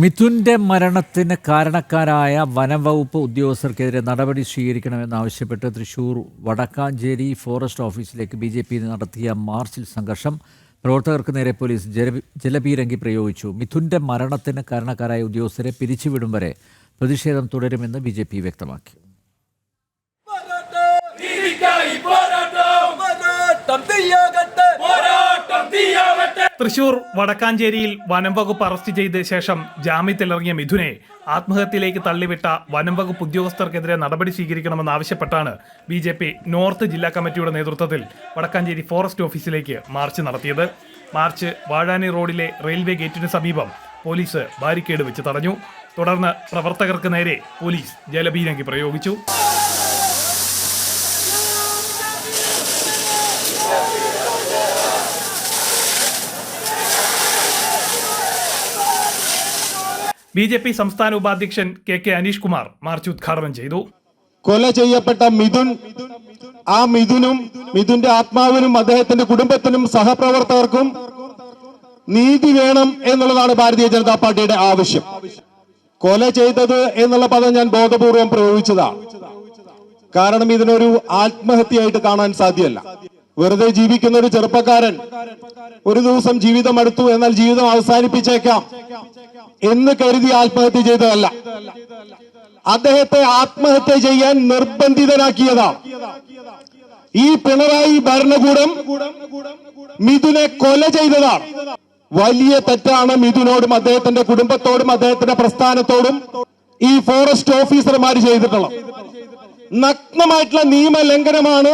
മിഥുന്റെ മരണത്തിന് കാരണക്കാരായ വനംവകുപ്പ് ഉദ്യോഗസ്ഥർക്കെതിരെ നടപടി സ്വീകരിക്കണമെന്നാവശ്യപ്പെട്ട് തൃശൂർ വടക്കാഞ്ചേരി ഫോറസ്റ്റ് ഓഫീസിലേക്ക് ബി ജെ പി നടത്തിയ മാർച്ചിൽ സംഘർഷം പ്രവർത്തകർക്ക് നേരെ പോലീസ് ജല ജലപീരങ്കി പ്രയോഗിച്ചു. മിഥുന്റെ മരണത്തിന് കാരണക്കാരായ ഉദ്യോഗസ്ഥരെ പിരിച്ചുവിടും വരെ പ്രതിഷേധം തുടരുമെന്ന് ബി വ്യക്തമാക്കി. തൃശൂർ വടക്കാഞ്ചേരിയിൽ വനം വകുപ്പ് അറസ്റ്റ് ചെയ്ത ശേഷം ജാമ്യത്തിലിറങ്ങിയ മിഥുനെ ആത്മഹത്യയിലേക്ക് തള്ളിവിട്ട വനം വകുപ്പ് ഉദ്യോഗസ്ഥർക്കെതിരെ നടപടി സ്വീകരിക്കണമെന്നാവശ്യപ്പെട്ടാണ് ബി ജെ പി നോർത്ത് ജില്ലാ കമ്മിറ്റിയുടെ നേതൃത്വത്തിൽ വടക്കാഞ്ചേരി ഫോറസ്റ്റ് ഓഫീസിലേക്ക് മാർച്ച് നടത്തിയത്. മാർച്ച് വാഴാനി റോഡിലെ റെയിൽവേ ഗേറ്റിന് സമീപം പോലീസ് ബാരിക്കേഡ് വെച്ച് തടഞ്ഞു. തുടർന്ന് പ്രവർത്തകർക്ക് നേരെ പോലീസ് ജലബീരങ്കി പ്രയോഗിച്ചു. ബി ജെ പി സംസ്ഥാന ഉപാധ്യക്ഷൻ K K Aneesh Kumar march ഉദ്ഘാടനം ചെയ്തു. കൊല ചെയ്യപ്പെട്ട മിഥുൻ ആ മിഥുനും മിഥുന്റെ ആത്മാവിനും അദ്ദേഹത്തിന്റെ കുടുംബത്തിനും സഹപ്രവർത്തകർക്കും നീതി വേണം എന്നുള്ളതാണ് ഭാരതീയ ജനതാ പാർട്ടിയുടെ ആവശ്യം. കൊല ചെയ്തത് എന്നുള്ള പദം ഞാൻ ബോധപൂർവം പ്രയോഗിച്ചതാണ് കാരണം ഇതിനൊരു ആത്മഹത്യയായിട്ട് കാണാൻ സാധ്യമല്ല. വെറുതെ ജീവിക്കുന്ന ഒരു ചെറുപ്പക്കാരൻ ഒരു ദിവസം ജീവിതം അടുത്തു എന്നാൽ ജീവിതം അവസാനിപ്പിച്ചേക്കാം. എന്ന് കരുതി ആത്മഹത്യ ചെയ്തതല്ല. അദ്ദേഹത്തെ ആത്മഹത്യ ചെയ്യാൻ നിർബന്ധിതനാക്കിയതാ. ഈ പിണറായി ഭരണകൂടം മിഥുനെ കൊല ചെയ്തതാണ് വലിയ തെറ്റാണ് മിഥുനോടും അദ്ദേഹത്തിന്റെ കുടുംബത്തോടും അദ്ദേഹത്തിന്റെ പ്രസ്ഥാനത്തോടും ഈ ഫോറസ്റ്റ് ഓഫീസർമാർ ചെയ്തിട്ടുള്ളത്. നഗ്നമായിട്ടുള്ള നിയമലംഘനമാണ്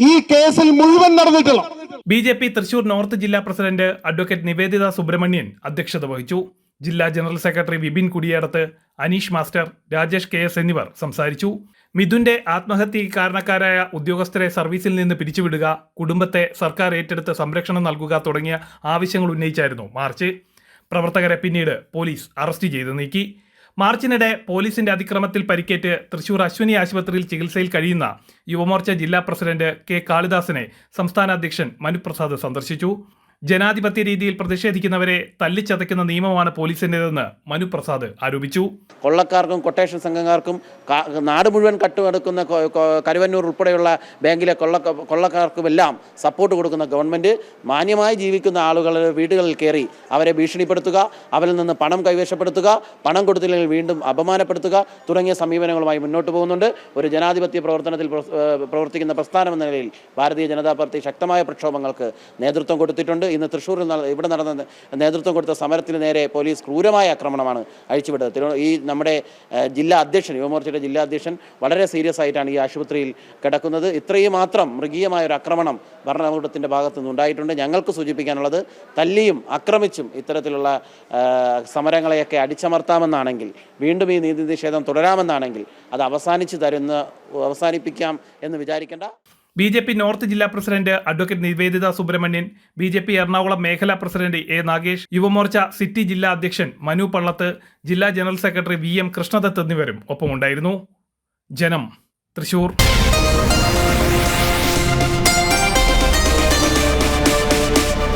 ഈ കേസിൽ മുഴുവൻ നടന്നിട്ടുള്ളത്. B J P Thrissur north ജില്ലാ പ്രസിഡന്റ് അഡ്വക്കേറ്റ് നിവേദിത സുബ്രഹ്മണ്യൻ അധ്യക്ഷത വഹിച്ചു. ജില്ലാ general secretary Vipin Kudiyedath Aneesh master Rajesh K S എന്നിവർ സംസാരിച്ചു. മിഥുന്റെ ആത്മഹത്യ കാരണക്കാരായ ഉദ്യോഗസ്ഥരെ സർവീസിൽ നിന്ന് പിരിച്ചുവിടുക കുടുംബത്തെ സർക്കാർ ഏറ്റെടുത്ത് സംരക്ഷണം നൽകുക തുടങ്ങിയ ആവശ്യങ്ങൾ ഉന്നയിച്ചായിരുന്നു മാർച്ച്. പ്രവർത്തകരെ പിന്നീട് പോലീസ് അറസ്റ്റ് ചെയ്ത് നീക്കി. മാർച്ചിനിടെ പോലീസിന്റെ അതിക്രമത്തിൽ പരിക്കേറ്റ് തൃശൂർ അശ്വിനി ആശുപത്രിയിൽ ചികിത്സയിൽ കഴിയുന്ന യുവമോർച്ച ജില്ലാ പ്രസിഡന്റ് കെ കാളിദാസിനെ സംസ്ഥാന അധ്യക്ഷൻ മനുപ്രസാദ് സന്ദർശിച്ചു. ജനാധിപത്യ രീതിയിൽ പ്രതിഷേധിക്കുന്നവരെ തല്ലിച്ചതയ്ക്കുന്ന നിയമമാണ് പോലീസിന്റേതെന്ന് മനുപ്രസാദ് ആരോപിച്ചു. കൊള്ളക്കാർക്കും കൊട്ടേഷൻ സംഘങ്ങൾക്കും നാട് മുഴുവൻ കട്ടുകടക്കുന്ന കരുവന്നൂർ ഉൾപ്പെടെയുള്ള ബാങ്കിലെ കൊള്ള കൊള്ളക്കാർക്കുമെല്ലാം സപ്പോർട്ട് കൊടുക്കുന്ന ഗവൺമെന്റ് മാന്യമായി ജീവിക്കുന്ന ആളുകളുടെ വീടുകളിൽ കയറി അവരെ ഭീഷണിപ്പെടുത്തുക അവരിൽ നിന്ന് പണം കൈവശപ്പെടുത്തുക പണം കൊടുത്തില്ലെങ്കിൽ വീണ്ടും അപമാനപ്പെടുത്തുക തുടങ്ങിയ സമീപനങ്ങളുമായി മുന്നോട്ട് പോകുന്നുണ്ട്. ഒരു ജനാധിപത്യ പ്രവർത്തനത്തിൽ പ്രവർത്തിക്കുന്ന പ്രസ്ഥാനം എന്ന നിലയിൽ ഭാരതീയ ജനതാ പാർട്ടി ശക്തമായ പ്രക്ഷോഭങ്ങൾക്ക് നേതൃത്വം കൊടുത്തിട്ടുണ്ട്. ഇന്ന് തൃശ്ശൂരിൽ ഇവിടെ നടന്ന നേതൃത്വം കൊടുത്ത സമരത്തിന് നേരെ പോലീസ് ക്രൂരമായ ആക്രമണമാണ് അഴിച്ചുവിട്ടത്. ഈ നമ്മുടെ ജില്ലാ അധ്യക്ഷൻ യുവമോർച്ചയുടെ ജില്ലാ അധ്യക്ഷൻ വളരെ സീരിയസ് ആയിട്ടാണ് ഈ ആശുപത്രിയിൽ കിടക്കുന്നത്. ഇത്രയും മാത്രം മൃഗീയമായ ഒരു ആക്രമണം ഭരണകൂടത്തിന്റെ ഭാഗത്തു നിന്നുണ്ടായിട്ടുണ്ട് ഞങ്ങൾക്ക് സൂചിപ്പിക്കാനുള്ളത് തല്ലിയും ആക്രമിച്ചും ഇത്തരത്തിലുള്ള സമരങ്ങളെയൊക്കെ അടിച്ചമർത്താമെന്നാണെങ്കിൽ വീണ്ടും ഈ നീതി നിഷേധം തുടരാമെന്നാണെങ്കിൽ അത് അവസാനിച്ച് തരുന്ന അവസാനിപ്പിക്കാം എന്ന് വിചാരിക്കേണ്ട. ബി ജെ പി നോർത്ത് ജില്ലാ president advocate Niveditha Subramanian B J P Ernakulam മേഖലാ president A Nagesh Yuvamorcha city ജില്ലാ അധ്യക്ഷൻ മനു പള്ളത്ത് ജില്ലാ general secretary V M Krishnadath എന്നിവരും ഒപ്പമുണ്ടായിരുന്നു. ജനം തൃശൂർ.